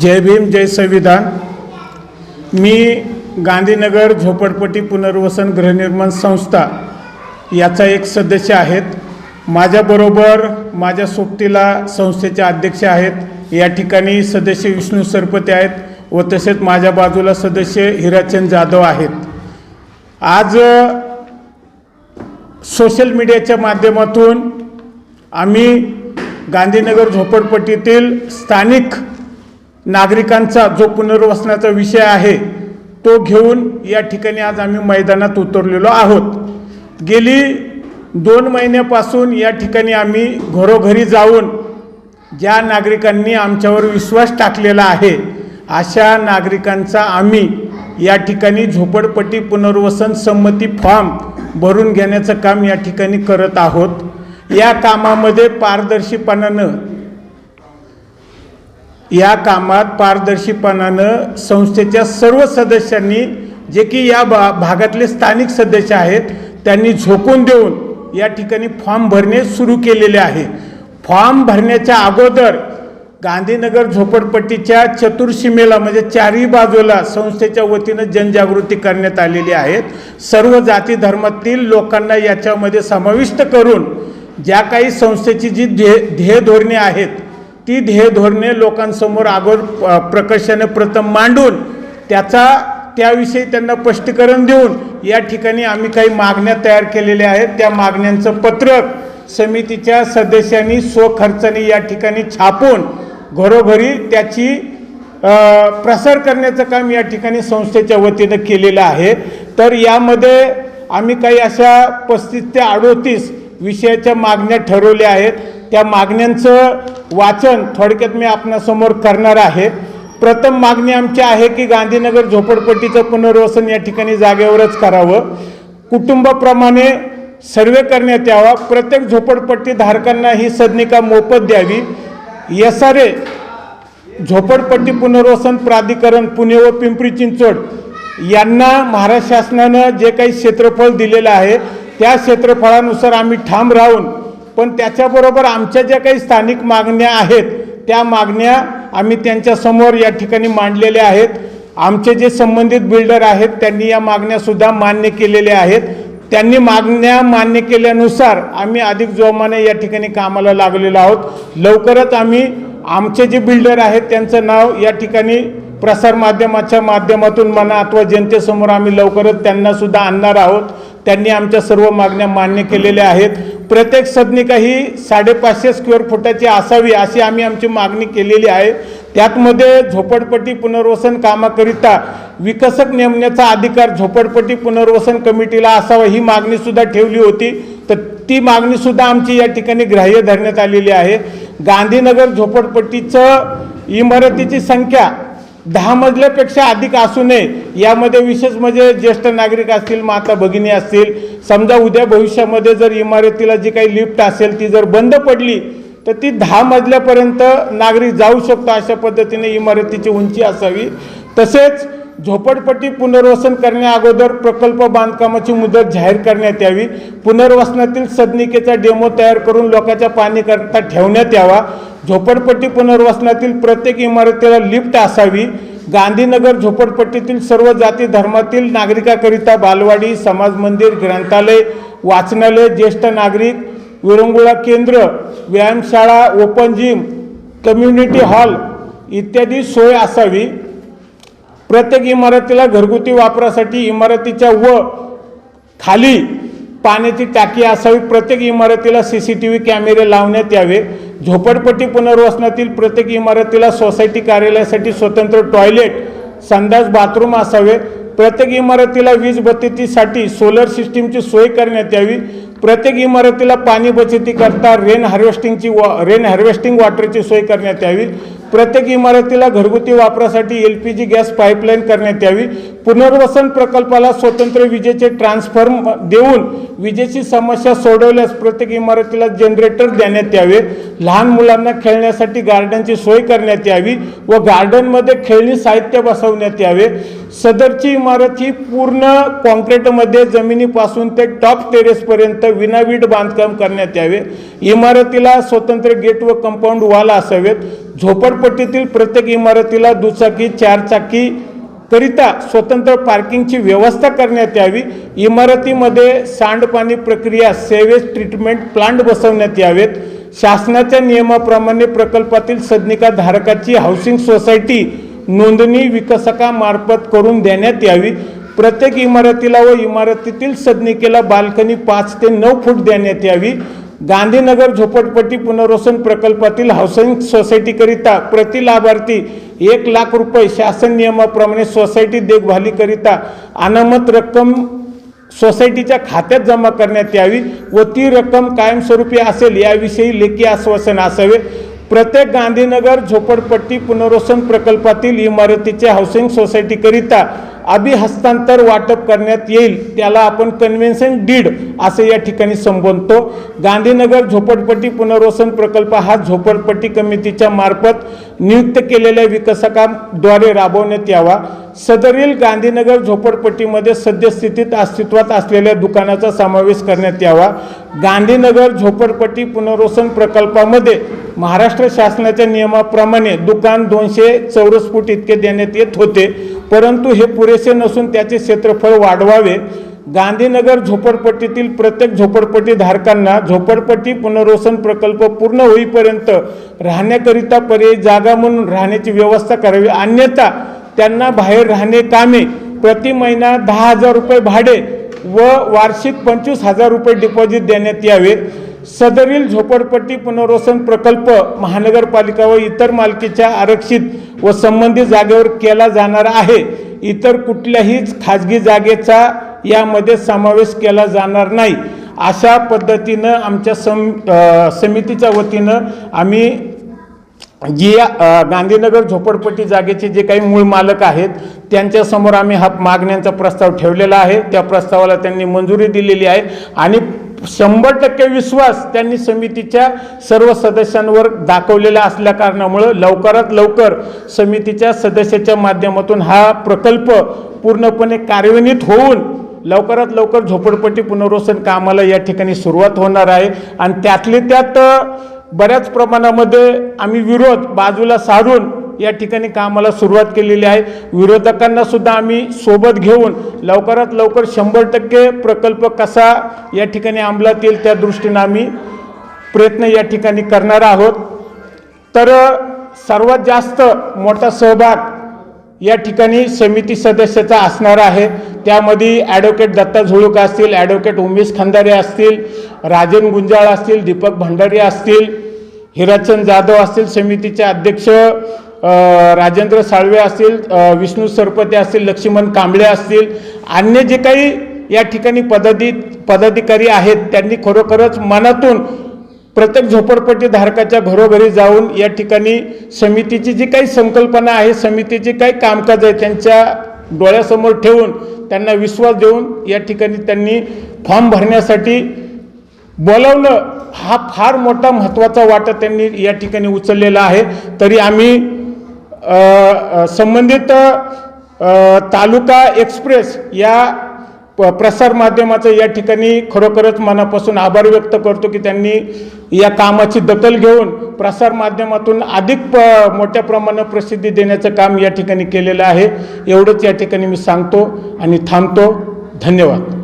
जय भीम जय संविधान. मी गांधीनगर झोपडपट्टी पुनर्वसन गृहनिर्माण संस्था याचा एक सदस्य आहेत. माझ्याबरोबर माझ्या सोबतीला संस्थेचे अध्यक्ष आहेत. या ठिकाणी सदस्य विष्णू सरपते आहेत व तसेच माझ्या बाजूला सदस्य हिराचंद जाधव आहेत. आज सोशल मीडियाच्या माध्यमातून आम्ही गांधीनगर झोपडपट्टीतील स्थानिक नागरिकांचा जो पुनर्वसनाचा विषय आहे तो घेऊन या ठिकाणी आज आम्ही मैदानात उतरलेलो आहोत. गेली दोन महिन्यापासून या ठिकाणी आम्ही घरोघरी जाऊन ज्या नागरिकांनी आमच्यावर विश्वास टाकलेला आहे अशा नागरिकांचा आम्ही या ठिकाणी झोपडपट्टी पुनर्वसन संमती फॉर्म भरून घेण्याचं काम या ठिकाणी करत आहोत. या कामामध्ये पारदर्शीपणानं या कामात पारदर्शीपणानं संस्थेच्या सर्व सदस्यांनी जे की या भा भागातले स्थानिक सदस्य आहेत त्यांनी झोकून देऊन या ठिकाणी फॉर्म भरणे सुरू केलेले आहे. फॉर्म भरण्याच्या अगोदर गांधीनगर झोपडपट्टीच्या चतुर्सीमेला म्हणजे चारही बाजूला संस्थेच्या वतीनं जनजागृती करण्यात आलेली आहेत सर्व जाती धर्मातील लोकांना याच्यामध्ये समाविष्ट करून ज्या काही संस्थेची जी ध्ये ध्येय धोरणे आहेत ती ध्येय धोरणे लोकांसमोर अगोदर प्रकर्षाने प्रथम मांडून त्याचा त्याविषयी त्यांना स्पष्टीकरण देऊन या ठिकाणी आम्ही काही मागण्या तयार केलेल्या आहेत. त्या मागण्यांचं पत्रक समितीच्या सदस्यांनी स्वखर्चाने या ठिकाणी छापून घरोघरी त्याची प्रसार करण्याचं काम या ठिकाणी संस्थेच्या वतीनं केलेलं आहे. तर यामध्ये आम्ही काही अशा पस्तीस ते अडोतीस विषयाच्या मागण्या ठरवल्या आहेत. त्या मागण्यांचं वाचन थोडक्यात मी आपणासमोर करणार आहे. प्रथम मागणी आमची आहे की गांधीनगर झोपडपट्टीचं पुनर्वसन या ठिकाणी जागेवरच करावं. कुटुंबाप्रमाणे सर्वे करण्यात यावा. प्रत्येक झोपडपट्टी धारकांना ही सदनिका मोफत द्यावी. एस आर ए झोपडपट्टी पुनर्वसन प्राधिकरण पुणे व पिंपरी चिंचवड यांना महाराष्ट्र शासनानं जे काही क्षेत्रफळ दिलेलं आहे त्या क्षेत्रफळानुसार आम्ही ठाम राहून पण त्याच्याबरोबर आमच्या ज्या काही स्थानिक मागण्या आहेत त्या मागण्या आम्ही त्यांच्यासमोर या ठिकाणी मांडलेल्या आहेत. आमचे जे संबंधित बिल्डर आहेत त्यांनी या मागण्यासुद्धा मान्य केलेल्या आहेत. त्यांनी मागण्या मान्य केल्यानुसार आम्ही अधिक जोमाने या ठिकाणी कामाला लागलेलो आहोत. लवकरच आम्ही आमचे जे बिल्डर आहेत त्यांचं नाव या ठिकाणी प्रसारमाध्यमाच्या माध्यमातून म्हणा अथवा जनतेसमोर आम्ही लवकरच त्यांनासुद्धा आणणार आहोत. त्यांनी आमच्या सर्व मागण्या मान्य केलेल्या आहेत. प्रत्येक सदनिका ही साडेपाचशे स्क्वेअर फुटाची असावी अशी आम्ही आमची मागणी केलेली आहे. त्यातमध्ये झोपडपट्टी पुनर्वसन कामाकरिता विकसक नेमण्याचा अधिकार झोपडपट्टी पुनर्वसन कमिटीला असावा ही मागणीसुद्धा ठेवली होती. तर ती मागणीसुद्धा आमची या ठिकाणी ग्राह्य धरण्यात आलेली आहे. गांधीनगर झोपडपट्टीचं इमारतीची संख्या दहा मजल्यापेक्षा अधिक असू नये. यामध्ये विशेष म्हणजे ज्येष्ठ नागरिक असतील माता भगिनी असतील समजा उद्या भविष्यामध्ये जर इमारतीला जी काही लिफ्ट असेल ती जर बंद पडली तर ती दहा मजल्यापर्यंत नागरिक जाऊ शकतो अशा पद्धतीने इमारतीची उंची असावी. तसेच झोपडपट्टी पुनर्वसन करण्या अगोदर प्रकल्प बांधकामाची मुदत जाहीर करण्यात यावी. पुनर्वसनातील सदनिकेचा डेमो तयार करून लोकांच्या पाणीकरता ठेवण्यात यावा. झोपडपट्टी पुनर्वसनातील प्रत्येक इमारतीला लिफ्ट असावी. गांधीनगर झोपडपट्टीतील सर्व जाती धर्मातील नागरिकाकरिता बालवाडी समाज मंदिर ग्रंथालय वाचनालय ज्येष्ठ नागरिक विरंगुळा केंद्र व्यायामशाळा ओपन जिम कम्युनिटी हॉल इत्यादी सोय असावी. प्रत्येक इमारतीला घरगुती वापरासाठी इमारतीच्या व खाली पाण्याची टाकी असावी. प्रत्येक इमारतीला सी सी टी व्ही कॅमेरे लावण्यात यावे. झोपडपट्टी पुनर्वसनातील प्रत्येक इमारतीला सोसायटी कार्यालयासाठी स्वतंत्र टॉयलेट संडास बाथरूम असावे. प्रत्येक इमारतीला वीज बचतीसाठी सोलर सिस्टीमची सोय करण्यात यावी. प्रत्येक इमारतीला पाणी बचतीकरता रेन हार्वेस्टिंगची वॉ रेन हार्वेस्टिंग वॉटरची सोय करण्यात यावी. प्रत्येक इमारतीला घरगुती वापरासाठी L P G gas pipeline करण्यात यावी. पुनर्वसन प्रकल्पाला स्वतंत्र विजेचे ट्रान्सफॉर्म देऊन विजेची समस्या सोडवल्यास प्रत्येक इमारतीला जनरेटर देण्यात यावे. लहान मुलांना खेळण्यासाठी गार्डनची सोय करण्यात यावी व गार्डनमध्ये खेळणी साहित्य बसवण्यात यावे. सदरची इमारत ही पूर्ण कॉन्क्रीटमध्ये जमिनीपासून ते टॉप टेरेसपर्यंत विनावीट बांधकाम करण्यात यावे. इमारतीला स्वतंत्र गेट व कंपाऊंड वाल असावेत. झोपडपट्टीतील प्रत्येक इमारतीला दुचाकी चारचाकी करिता स्वतंत्र पार्किंगची व्यवस्था करण्यात यावी. इमारतीमध्ये सांडपाणी प्रक्रिया सेवेज ट्रीटमेंट प्लांट बसवण्यात यावेत. शासनाच्या नियमाप्रमाणे प्रकल्पातील सदनिका धारकाची हाऊसिंग सोसायटी नोंदणी विकसकामार्फत करून देण्यात यावी. प्रत्येक इमारतीला व इमारतीतील सदनिकेला बाल्कनी पाच ते नऊ फूट देण्यात यावी. गांधीनगर झोपडपट्टी पुनर्वसन प्रकल्पातील हाऊसिंग सोसायटीकरिता प्रति लाभार्थी एक लाख रुपये शासन नियमाप्रमाणे सोसायटी देखभालीकरिता अनामत रक्कम सोसायटीच्या खात्यात जमा करण्यात यावी व ती रक्कम कायमस्वरूपी असेल याविषयी लेखी आश्वासन असावे. प्रत्येक गांधीनगर झोपडपट्टी पुनर्वसन प्रकल्पातील इमारतीचे हाऊसिंग सोसायटीकरिता अभिहस्तांतर वाटप करण्यात येईल त्याला आपण कन्व्हेन्शन डीड असे या ठिकाणी संबोधतो. गांधीनगर झोपडपट्टी पुनर्वसन प्रकल्प हा झोपडपट्टी कमिटीच्या मार्फत नियुक्त केलेल्या विकसकांद्वारे राबवण्यात यावा. सदरील गांधीनगर झोपडपट्टीमध्ये सद्यस्थितीत अस्तित्वात असलेल्या दुकानाचा समावेश करण्यात यावा. गांधीनगर झोपडपट्टी पुनर्वसन प्रकल्पामध्ये महाराष्ट्र शासनाच्या नियमाप्रमाणे दुकान दोनशे चौरस फूट इतके देण्यात येत होते. परंतु हे पुरेसे नसून त्याचे क्षेत्रफळ वाढवावे. गांधीनगर झोपडपट्टीतील प्रत्येक झोपडपट्टी धारकांना झोपडपट्टी पुनर्वसन प्रकल्प पूर्ण होईपर्यंत राहण्याकरिता पर्यायी जागा म्हणून राहण्याची व्यवस्था करावी. अन्यथा त्यांना बाहेर राहणे कामे प्रति महिना दहा हजार रुपये भाडे व वार्षिक पंचवीस हजार रुपये डिपॉझिट देण्यात यावे. सदरील झोपडपट्टी पुनर्वसन प्रकल्प महानगरपालिका व इतर मालकीच्या आरक्षित व संबंधित जागेवर केला जाणार आहे. इतर कुठल्याहीच खाजगी जागेचा यामध्ये समावेश केला जाणार नाही. अशा पद्धतीनं आमच्या सम समितीच्या वतीनं आम्ही जी या, गांधीनगर झोपडपट्टी जागेचे जे काही मूळ मालक आहेत त्यांच्यासमोर आम्ही हा मागण्यांचा प्रस्ताव ठेवलेला आहे. त्या प्रस्तावाला त्यांनी मंजुरी दिलेली आहे आणि शंभर टक्के विश्वास त्यांनी समितीच्या सर्व सदस्यांवर दाखवलेला असल्या कारणामुळं लवकरात लवकर समितीच्या सदस्याच्या माध्यमातून हा प्रकल्प पूर्णपणे कार्यान्वित होऊन लवकरात लवकर झोपडपट्टी पुनर्वसन कामाला या ठिकाणी सुरुवात होणार आहे. आणि त्यातले त्यात बऱ्याच प्रमाणामध्ये आम्ही विरोध बाजूला सारून या ठिकाणी कामाला सुरुवात केलेली आहे. विरोधकांना सुद्धा आम्ही सोबत घेऊन लवकरात लवकर शंभर टक्के प्रकल्प कसा या ठिकाणी अंमलात येईल त्या दृष्टीनं आम्ही प्रयत्न या ठिकाणी करणार आहोत. तर सर्वात जास्त मोठा सहभाग या ठिकाणी समिती सदस्याचा असणार आहे. त्यामध्ये ॲडव्होकेट दत्ता झुळूक असतील ॲडव्होकेट उमेश खंदारे असतील राजन गुंजाळ असतील दीपक भंडारी असतील हिराचंद जाधव असतील समितीचे अध्यक्ष राजेंद्र साळवे असतील विष्णू सरपते असतील लक्ष्मण कांबळे असतील अन्य जे काही या ठिकाणी पदाधी पदाधिकारी आहेत त्यांनी खरोखरच मनातून प्रत्येक झोपडपट्टी धारकाच्या घरोघरी जाऊन या ठिकाणी समितीची जी काही संकल्पना आहे समितीची काही कामकाज आहे त्यांच्या डोळ्यासमोर ठेवून त्यांना विश्वास देऊन या ठिकाणी त्यांनी फॉर्म भरण्यासाठी बोलावलं. हा फार मोठा महत्त्वाचा वाटा त्यांनी या ठिकाणी उचललेला आहे. तरी आम्ही संबंधित तालुका एक्सप्रेस या प- प्रसारमाध्यमाचं या ठिकाणी खरोखरच मनापासून आभार व्यक्त करतो की त्यांनी या कामाची दखल घेऊन प्रसारमाध्यमातून अधिक प मोठ्या प्रमाणात प्रसिद्धी देण्याचं काम या ठिकाणी केलेलं आहे. एवढंच या ठिकाणी मी सांगतो आणि थांबतो. धन्यवाद.